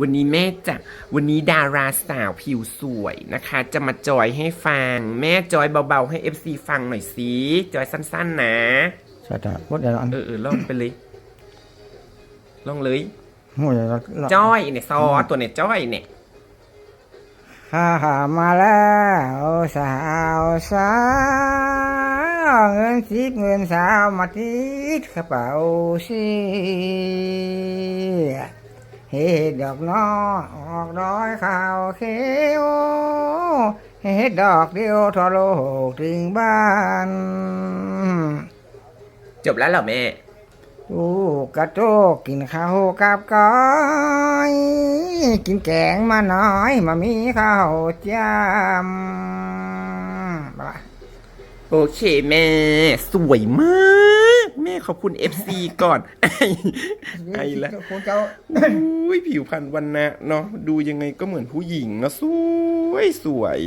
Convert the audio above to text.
วันนี้แม่จะวันนี้ดาราสาวผิวสวยนะคะ จะมาจอยให้ฟัง แม่จอยเบาๆให้ FC ฟังหน่อยสิจอยสั้นๆ นะสะตาบดเดี๋ยวอันเออเออลองไปเลยลองเลยหูเดี๋ยวเราจ้อยเนี่ยซอตัวเนี่ยจ้อยเนี่ยข้าหามาแล้วสาวสาวเงินสิบเงินสาวมาติดกระเป๋าสิ เฮ็ดดอกน้อออกดอยข้าวเขียวเฮ็ดดอกเดียวทอโลกถึงบ้าน จบแล้วเหรอแม่ลูกกระโจกกินข้าวกับก้อย กินแกงมาน้อยมามีข้าวจ้ำบ้าโอเคแม่ สวยมาก แม่ขอบคุณ FC ก่อน ไอ้ไอ้ละคุณเจ้าอุ้ยผิวพรรณวันนะเนาะดูยังไงก็เหมือนผู้หญิงเนาะสวยสวย